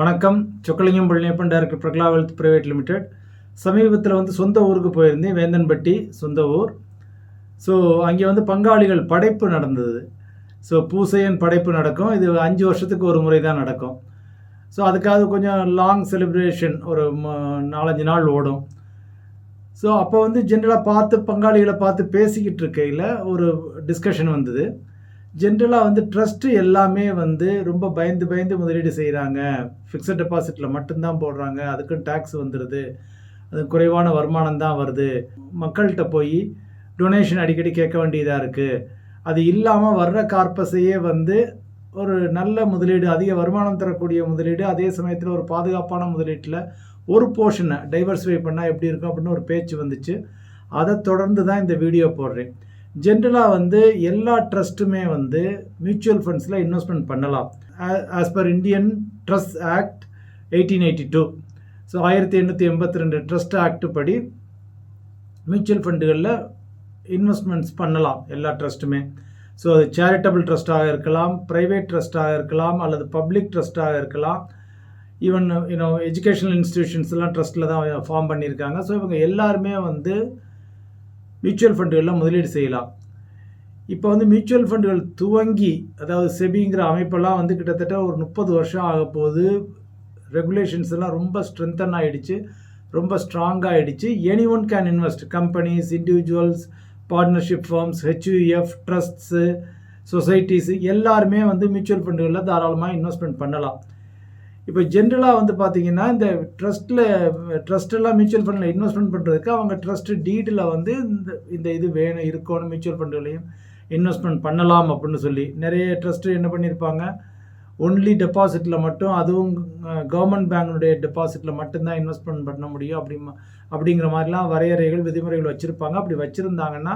வணக்கம். Chockalingam Palaniappan director Prakala wealth private limited. சமீபத்தில் வந்து சொந்த ஊருக்கு போயிருந்தேன் வேந்தன்பட்டி சொந்த ஊர். ஸோ அங்கே வந்து பங்காளிகள் படைப்பு நடந்தது. ஸோ பூசையன் படைப்பு நடக்கும். இது அஞ்சு வருஷத்துக்கு ஒரு முறை தான் நடக்கும். ஸோ அதுக்காக கொஞ்சம் லாங் செலிப்ரேஷன் ஒரு நாலஞ்சு நாள் ஓடும். ஸோ அப்போ வந்து ஜென்ரலாக பார்த்து பங்காளிகளை பார்த்து பேசிக்கிட்டு இருக்கையில் ஒரு டிஸ்கஷன் வந்தது. ஜென்ரலாக வந்து ட்ரஸ்ட்டு எல்லாமே வந்து ரொம்ப பயந்து பயந்து முதலீடு செய்கிறாங்க ஃபிக்ஸட் டெபாசிட்டில் மட்டும்தான் போடுறாங்க. அதுக்கும் டேக்ஸ் வந்துடுது அது குறைவான வருமானம் தான் வருது. மக்கள்கிட்ட போய் டொனேஷன் அடிக்கடி கேட்க வேண்டியதாக இருக்குது அது இல்லாமல் வர்ற கார்பஸையே வந்து ஒரு நல்ல முதலீடு அதிக வருமானம் தரக்கூடிய முதலீடு அதே சமயத்தில் ஒரு பாதுகாப்பான முதலீட்டில் ஒரு போர்ஷனை டைவர்சிஃபை பண்ணால் எப்படி இருக்கும் அப்படின்னு ஒரு பேச்சு வந்துச்சு. அதை தொடர்ந்து தான் இந்த வீடியோ போடுறேன். ஜென்ரலாக வந்து எல்லா ட்ரஸ்ட்டுமே வந்து மியூச்சுவல் ஃபண்ட்ஸில் இன்வெஸ்ட்மெண்ட் பண்ணலாம். As per Indian trust act eighteen eighty two so ஆயிரத்தி எண்ணூற்றி எண்பத்தி ரெண்டு ட்ரஸ்ட் ஆக்ட் படி மியூச்சுவல் ஃபண்டுகளில் இன்வெஸ்ட்மெண்ட்ஸ் பண்ணலாம் எல்லா ட்ரஸ்ட்டுமே ஸோ அது சேரிட்டபிள் ட்ரஸ்ட்டாக இருக்கலாம் ப்ரைவேட் ட்ரஸ்ட்டாக இருக்கலாம் அல்லது பப்ளிக் ட்ரஸ்ட்டாக இருக்கலாம். ஈவன் யூனோ எஜுகேஷனல் இன்ஸ்டிடியூஷன்ஸ்லாம் ட்ரஸ்ட்டில் தான் ஃபார்ம் பண்ணியிருக்காங்க. ஸோ இவங்க எல்லாருமே வந்து மியூச்சுவல் ஃபண்டுகளில் முதலீடு செய்யலாம். இப்போ வந்து மியூச்சுவல் ஃபண்டுகள் துவங்கி அதாவது செபிங்கிற அமைப்பெல்லாம் வந்து கிட்டத்தட்ட ஒரு முப்பது வருஷம் ஆக போது ரெகுலேஷன்ஸ் எல்லாம் ரொம்ப ஸ்ட்ரென்தன் ஆகிடுச்சு ரொம்ப ஸ்ட்ராங்காகிடுச்சு any one can invest companies individuals partnership firms HUF trusts societies எல்லாருமே வந்து மியூச்சுவல் ஃபண்டுகளில் தாராளமாக இன்வெஸ்ட்மெண்ட் பண்ணலாம். இப்போ ஜென்ரலாக வந்து பார்த்தீங்கன்னா இந்த ட்ரஸ்ட்டில் ட்ரஸ்ட்டெல்லாம் மியூச்சுவல் ஃபண்டில் இன்வெஸ்ட்மெண்ட் பண்ணுறதுக்கு அவங்க ட்ரஸ்ட் டீடில் வந்து இந்த இந்த இது வேணும் இருக்கணும் மியூச்சுவல் ஃபண்டுகளையும் இன்வெஸ்ட்மெண்ட் பண்ணலாம் அப்படின்னு சொல்லி. நிறைய ட்ரஸ்ட்டு என்ன பண்ணியிருப்பாங்க? ஒன்லி டெபாசிட்டில் மட்டும் அதுவும் கவர்மெண்ட் பேங்கினுடைய டெபாசிட்டில் மட்டும்தான் இன்வெஸ்ட்மெண்ட் பண்ண முடியும் அப்படி அப்படிங்கிற மாதிரிலாம் வரையறைகள் விதிமுறைகள் வச்சுருப்பாங்க. அப்படி வச்சுருந்தாங்கன்னா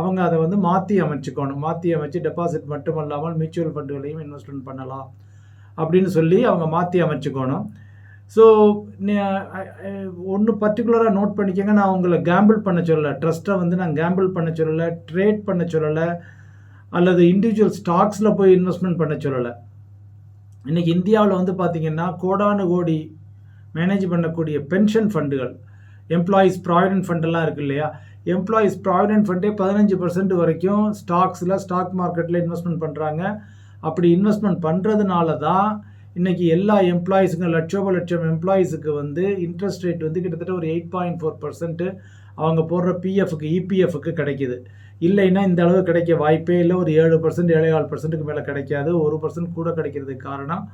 அவங்க அதை வந்து மாற்றி அமைச்சுக்கணும். மாற்றி அமைச்சு டெபாசிட் மட்டுமல்லாமல் மியூச்சுவல் ஃபண்டுகளையும் இன்வெஸ்ட்மெண்ட் பண்ணலாம். அப்படின்னு சொல்லி அவங்க மாற்றி அமைச்சுக்கணும். ஸோ ஒன்று பர்டிகுலராக நோட் பண்ணிக்கங்க. நான் உங்களை கேம்பிள் பண்ண சொல்லலை. ட்ரஸ்ட்டை வந்து நான் கேம்பிள் பண்ண சொல்லலை. ட்ரேட் பண்ண சொல்லலை. அல்லது இண்டிவிஜுவல் ஸ்டாக்ஸில் போய் இன்வெஸ்ட்மெண்ட் பண்ண சொல்லலை. இன்றைக்கி இந்தியாவில் வந்து பார்த்திங்கன்னா கோடானு கோடி மேனேஜ் பண்ணக்கூடிய பென்ஷன் ஃபண்டுகள் எம்ப்ளாயீஸ் ப்ராவிடென்ட் ஃபண்டெல்லாம் இருக்கு இல்லையா? எம்ப்ளாயீஸ் ப்ராவிடென்ட் ஃபண்டே பதினஞ்சு பர்சன்ட் வரைக்கும் ஸ்டாக்ஸில் ஸ்டாக் மார்க்கெட்டில் இன்வெஸ்ட்மெண்ட் பண்ணுறாங்க அப்படி இன்வெஸ்ட்மெண்ட் பண்ணுறதுனால தான் இன்றைக்கி எல்லா எம்ப்ளாயீஸுங்க லட்சோப லட்சம் எம்ப்ளாயீஸுக்கு வந்து இன்ட்ரெஸ்ட் ரேட் வந்து கிட்டத்தட்ட ஒரு எயிட் பாயிண்ட் ஃபோர் பர்சன்ட்டு அவங்க போடுற பிஎஃப்க்கு இபிஎஃப்க்கு கிடைக்கிது. இல்லைன்னா இந்த அளவு கிடைக்க வாய்ப்பே இல்லை. ஒரு ஏழு பர்சன்ட் ஏழேகால் பர்சன்ட்டுக்கு மேலே கிடைக்காது. ஒரு பர்சன்ட் கூட கிடைக்கிறதுக்கு காரணம்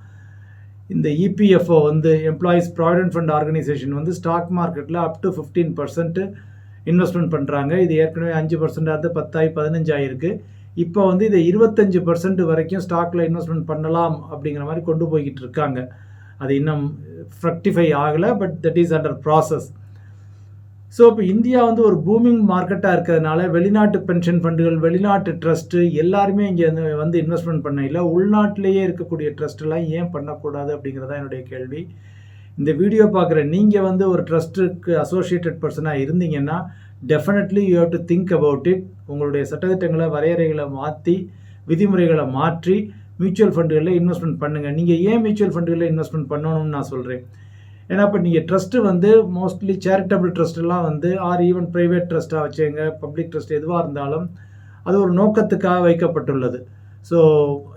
இந்த இபிஎஃப்ஓ வந்து எம்ப்ளாயீஸ் ப்ராவிடென்ட் ஃபண்ட் ஆர்கனைசேஷன் வந்து ஸ்டாக் மார்க்கெட்டில் up to fifteen percent investment பண்ணுறாங்க இது ஏற்கனவே அஞ்சு பர்சன்டாக இருந்து பத்தாயி பதினஞ்சாயிருக்கு. இப்போ வந்து இதை இருபத்தஞ்சு பர்சன்ட் வரைக்கும் ஸ்டாக்கில் இன்வெஸ்ட்மெண்ட் பண்ணலாம் அப்படிங்கிற மாதிரி கொண்டு போய்கிட்டு இருக்காங்க. அது இன்னும் ஃப்ரக்டிஃபை ஆகலை but that is under process so இப்போ இந்தியா வந்து ஒரு பூமிங் மார்க்கெட்டாக இருக்கிறதுனால வெளிநாட்டு பென்ஷன் ஃபண்டுகள் வெளிநாட்டு ட்ரஸ்ட்டு எல்லாருமே இங்கே வந்து வந்து இன்வெஸ்ட்மெண்ட் இல்லை. உள்நாட்டிலேயே இருக்கக்கூடிய ட்ரஸ்ட்டெல்லாம் ஏன் பண்ணக்கூடாது அப்படிங்கிறதா என்னுடைய கேள்வி. இந்த வீடியோ பார்க்குற நீங்கள் வந்து ஒரு ட்ரஸ்ட்டுக்கு அசோசியேட்டட் பர்சனாக இருந்தீங்கன்னா definitely you have to think about it உங்களுடைய சட்டத்திட்டங்களை வரையறைகளை மாற்றி விதிமுறைகளை மாற்றி மியூச்சுவல் ஃபண்டுகளில் இன்வெஸ்ட்மெண்ட் பண்ணுங்கள் நீங்கள் ஏன் மியூச்சுவல் ஃபண்டுகளில் இன்வெஸ்ட்மெண்ட் பண்ணணும்னு நான் சொல்கிறேன் ஏன்னா இப்போ நீங்கள் ட்ரஸ்ட்டு வந்து மோஸ்ட்லி சேரிட்டபிள் ட்ரஸ்ட்டெல்லாம் வந்து ஆர் ஈவன் ப்ரைவேட் ட்ரஸ்ட்டாக வச்சுங்க பப்ளிக் ட்ரஸ்ட் எதுவாக இருந்தாலும் அது ஒரு நோக்கத்துக்காக வைக்கப்பட்டுள்ளது. So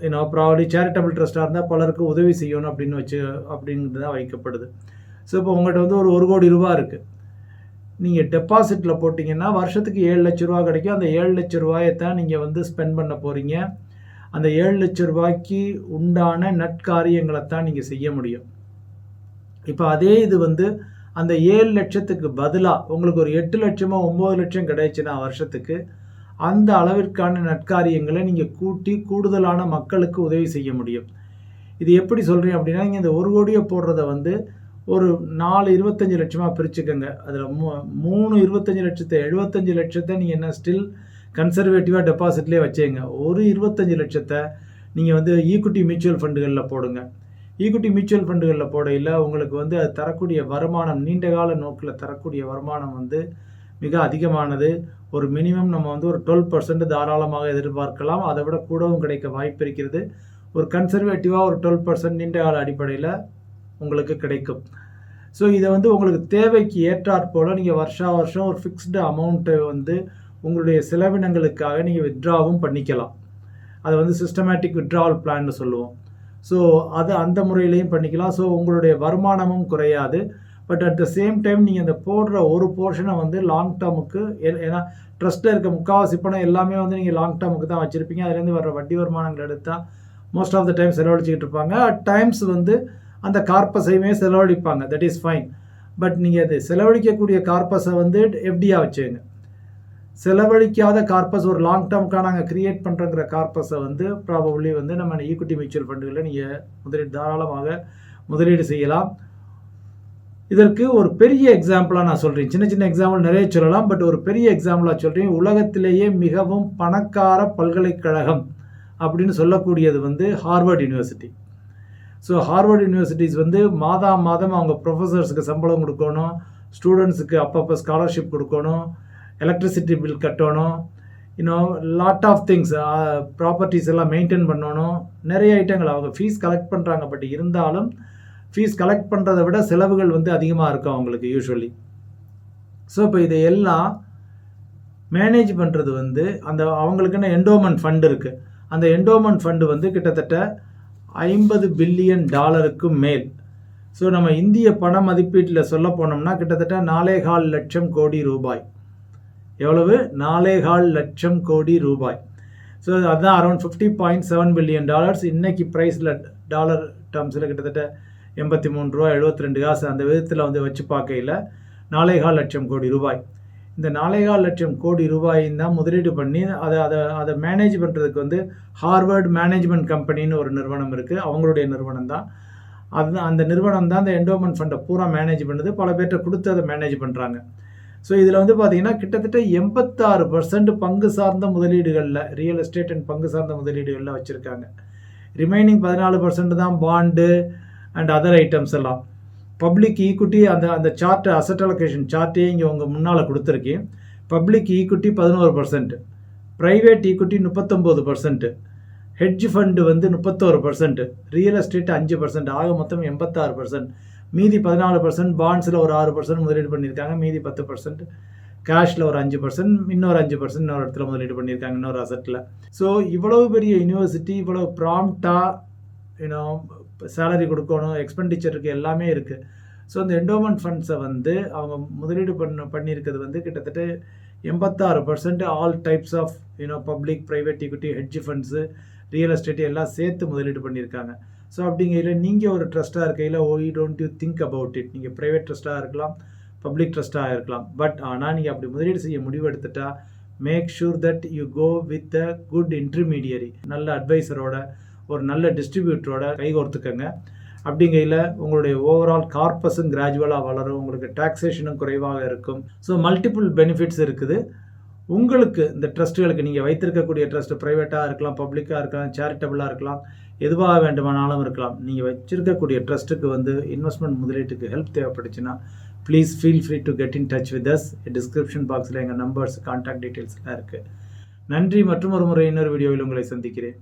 you know properly charitable ட்ரஸ்ட்டாக இருந்தால் பலருக்கு உதவி செய்யணும் அப்படின்னு வச்சு அப்படின்றது தான் வைக்கப்படுது. ஸோ இப்போ உங்கள்கிட்ட வந்து ஒரு ஒரு கோடி ரூபா இருக்குது நீங்கள் டெபாசிட்டில் போட்டிங்கன்னா வருஷத்துக்கு ஏழு லட்ச ரூபா கிடைக்கும். அந்த ஏழு லட்ச ரூபாயை தான் நீங்கள் வந்து ஸ்பெண்ட் பண்ண போகிறீங்க அந்த ஏழு லட்ச ரூபாய்க்கு உண்டான நட்காரியங்களை தான் நீங்கள் செய்ய முடியும். இப்போ அதே இது வந்து அந்த ஏழு லட்சத்துக்கு பதிலாக உங்களுக்கு ஒரு எட்டு லட்சமோ ஒம்பது லட்சம் கிடைச்சுன்னா வருஷத்துக்கு அந்த அளவிற்கான நற்காரியங்களை நீங்கள் கூட்டி கூடுதலான மக்களுக்கு உதவி செய்ய முடியும். இது எப்படி சொல்கிறீங்க அப்படின்னா நீங்கள் இந்த ஒரு கோடியை போடுறத வந்து ஒரு நாலு இருபத்தஞ்சி லட்சமாக பிரிச்சுக்கோங்க. அதில் மூ மூணு இருபத்தஞ்சி லட்சத்தை எழுபத்தஞ்சி லட்சத்தை நீங்கள் என்ன ஸ்டில் கன்சர்வேட்டிவாக டெபாசிட்லேயே வச்சுங்க ஒரு இருபத்தஞ்சி லட்சத்தை நீங்கள் வந்து ஈக்குட்டி மியூச்சுவல் ஃபண்டுகளில் போடுங்க. ஈக்குட்டி மியூச்சுவல் ஃபண்டுகளில் போடையில் உங்களுக்கு வந்து அது தரக்கூடிய வருமானம் நீண்ட கால நோக்கில் தரக்கூடிய வருமானம் வந்து மிக அதிகமானது. ஒரு மினிமம் நம்ம வந்து ஒரு டுவெல் பர்சன்ட் தாராளமாக எதிர்பார்க்கலாம். அதை விட கூடவும் கிடைக்க வாய்ப்பு இருக்கிறது. ஒரு கன்சர்வேட்டிவாக ஒரு டுவெல் பர்சன்ட் நீண்ட கால அடிப்படையில் உங்களுக்கு கிடைக்கும். ஸோ இதை வந்து உங்களுக்கு தேவைக்கு ஏற்றாற் போல் நீங்கள் வருஷா வருஷம் ஒரு ஃபிக்ஸ்டு அமௌண்ட்டை வந்து உங்களுடைய செலவினங்களுக்காக நீங்கள் வித்ட்ராவும் பண்ணிக்கலாம். அதை வந்து சிஸ்டமேட்டிக் வித்ட்ராவல் பிளான்னு சொல்லுவோம். ஸோ அது அந்த முறையிலையும் பண்ணிக்கலாம். ஸோ உங்களுடைய வருமானமும் குறையாது. But at the same time நீங்கள் இந்த போடுற ஒரு போர்ஷனை வந்து லாங் டேர்முக்கு ஏன்னா ட்ரஸ்ட்டில் இருக்க முக்கால்வாசி பணம் எல்லாமே வந்து நீங்கள் லாங் டேர்முக்கு தான் வச்சுருப்பீங்க. அதுலேருந்து வர வட்டி வருமானங்கள் எடுத்தால் மோஸ்ட் ஆஃப் த டைம் செலவழிச்சிக்கிட்டு இருப்பாங்க. அட் டைம்ஸ் வந்து அந்த கார்பஸையுமே செலவழிப்பாங்க. தட் இஸ் ஃபைன் பட் நீங்கள் அது செலவழிக்கக்கூடிய கார்பஸை வந்து எஃப்டியாக வச்சுங்க செலவழிக்காத கார்பஸ் ஒரு லாங் டேர்முக்காக நாங்கள் க்ரியேட் பண்ணுறங்கிற கார்பஸை வந்து ப்ராபப்ளி வந்து நம்ம ஈக்விட்டி மியூச்சுவல் ஃபண்டுகளில் நீங்கள் முதலீடு தாராளமாக முதலீடு செய்யலாம். இதற்கு ஒரு பெரிய எக்ஸாம்பிளாக நான் சொல்கிறேன் சின்ன சின்ன எக்ஸாம்பிள் நிறைய சொல்லலாம். பட் ஒரு பெரிய எக்ஸாம்பிளாக சொல்கிறேன் உலகத்திலேயே மிகவும் பணக்கார பல்கலைக்கழகம் அப்படின்னு சொல்லக்கூடியது வந்து Harvard university so Harvard universities வந்து மாதா மாதம் அவங்க ப்ரொஃபஸர்ஸுக்கு சம்பளம் கொடுக்கணும். ஸ்டூடெண்ட்ஸுக்கு அப்பப்போ ஸ்காலர்ஷிப் கொடுக்கணும். எலக்ட்ரிசிட்டி பில் கட்டணும். இன்னும் லாட் ஆஃப் திங்ஸ் ப்ராப்பர்ட்டிஸ் எல்லாம் மெயின்டைன் பண்ணணும். நிறைய ஐட்டங்கள் அவங்க ஃபீஸ் கலெக்ட் பண்ணுறாங்க பட் இருந்தாலும் ஃபீஸ் கலெக்ட் பண்ணுறதை விட செலவுகள் வந்து அதிகமாக இருக்கும் அவங்களுக்கு யூஸ்வலி ஸோ இப்போ இதை எல்லாம் மேனேஜ் பண்ணுறது வந்து அந்த அவங்களுக்குன்னு என்டோமெண்ட் ஃபண்டு இருக்குது அந்த என்டோமெண்ட் ஃபண்டு வந்து கிட்டத்தட்ட ஐம்பது பில்லியன் டாலருக்கு மேல். ஸோ நம்ம இந்திய பண மதிப்பீட்டில் சொல்ல போனோம்னா கிட்டத்தட்ட நாலேகால் லட்சம் கோடி ரூபாய். எவ்வளவு? நாலேகால் லட்சம் கோடி ரூபாய். ஸோ அதுதான் around fifty point seven billion dollars இன்றைக்கி ப்ரைஸில் டாலர் டேர்ம்ஸில் கிட்டத்தட்ட எண்பத்தி மூணு ரூபா எழுபத்தி ரெண்டு காசு அந்த விதத்தில் வந்து வச்சு பார்க்கையில் நாலேகால் லட்சம் கோடி ரூபாய். இந்த நாலேகால் லட்சம் கோடி ரூபாயும் தான் முதலீடு பண்ணி அதை அதை அதை மேனேஜ் பண்ணுறதுக்கு வந்து ஹார்வர்டு மேனேஜ்மெண்ட் கம்பெனின்னு ஒரு நிறுவனம் இருக்குது அவங்களுடைய நிறுவனம் தான். அது அந்த நிறுவனம் தான் அந்த என்டோமெண்ட் ஃபண்டை பூரா மேனேஜ் பண்ணுது. பல பேர்கிட்ட கொடுத்து அதை மேனேஜ் பண்ணுறாங்க ஸோ இதில் வந்து பார்த்தீங்கன்னா கிட்டத்தட்ட எண்பத்தாறு பர்சன்ட் பங்கு சார்ந்த முதலீடுகளில் ரியல் எஸ்டேட் அண்ட் பங்கு சார்ந்த முதலீடுகளில் வச்சுருக்காங்க. ரிமைனிங் பதினாலு பர்சன்ட் தான் பாண்டு அண்ட் அதர் ஐட்டம்ஸ் எல்லாம். பப்ளிக் ஈக்குட்டி அந்த அந்த சார்ட்டு அசட் அலோகேஷன் சார்ட்டே இங்கே உங்கள் முன்னால் கொடுத்துருக்கேன். பப்ளிக் ஈக்குட்டி பதினோரு பர்சன்ட் ப்ரைவேட் ஈக்குட்டி முப்பத்தொம்போது பர்சன்ட்டு ஹெட்ஜ் ஃபண்டு வந்து முப்பத்தோரு பர்சன்ட் ரியல் எஸ்டேட் அஞ்சு பர்சன்ட் ஆக மொத்தம் எண்பத்தாறு பர்சன்ட் மீதி பதினாலு பர்சன்ட் பாண்ட்ஸில் ஒரு ஆறு பர்சன்ட் முதலீடு பண்ணியிருக்காங்க மீதி பத்து பர்சன்ட் கேஷில் ஒரு அஞ்சு பர்சன்ட் இன்னொரு அஞ்சு பர்சன்ட் இன்னொரு இடத்துல முதலீடு பண்ணியிருக்காங்க இன்னொரு அசட்டில் ஸோ இவ்வளவு பெரிய யூனிவர்சிட்டி இவ்வளோ ப்ராம்ப்டாக யூனோ சேலரி கொடுக்கணும் எக்ஸ்பெண்டிச்சருக்கு எல்லாமே இருக்குது ஸோ அந்த என்டோமெண்ட் ஃபண்ட்ஸை வந்து அவங்க முதலீடு பண்ண பண்ணியிருக்கிறது வந்து கிட்டத்தட்ட எண்பத்தாறு percent all types of you know public private equity hedge funds real estate எல்லாம் சேர்த்து முதலீடு பண்ணியிருக்காங்க. ஸோ அப்படிங்கையில் நீங்கள் ஒரு ட்ரஸ்ட்டாக இருக்கையில் ஓ you don't you think about it நீங்கள் ப்ரைவேட் ட்ரஸ்ட்டாக இருக்கலாம் பப்ளிக் ட்ரஸ்ட்டாக இருக்கலாம். பட் ஆனால் நீங்கள் அப்படி முதலீடு செய்ய முடிவு எடுத்துட்டா make sure that you go with a good intermediary நல்ல அட்வைசரோட ஒரு நல்ல டிஸ்ட்ரிபியூட்டரோட கைகோர்த்துக்கங்க அப்படிங்கையில் உங்களுடைய ஓவரால் கார்பஸும் கிராஜுவலாக வளரும். உங்களுக்கு டாக்ஸேஷனும் குறைவாக இருக்கும். ஸோ மல்டிபிள் பெனிஃபிட்ஸ் இருக்குது. உங்களுக்கு இந்த ட்ரஸ்ட்டுகளுக்கு நீங்கள் வைத்திருக்கக்கூடிய ட்ரஸ்ட் ப்ரைவேட்டாக இருக்கலாம் பப்ளிக்காக இருக்கலாம் சேரிட்டபிளாக இருக்கலாம் எதுவாக வேண்டுமானாலும் இருக்கலாம். நீங்கள் வச்சுருக்கக்கூடிய ட்ரஸ்ட்டுக்கு வந்து இன்வெஸ்ட்மெண்ட் முதலீட்டுக்கு ஹெல்ப் தேவைப்பட்டுச்சுன்னா please feel free to get in touch with us description பாக்ஸில் எங்கள் நம்பர்ஸ் கான்டாக்ட் டீட்டெயில்ஸ்லாம் இருக்குது நன்றி மற்றும் ஒரு முறை இன்னொரு வீடியோவில் உங்களை சந்திக்கிறேன்.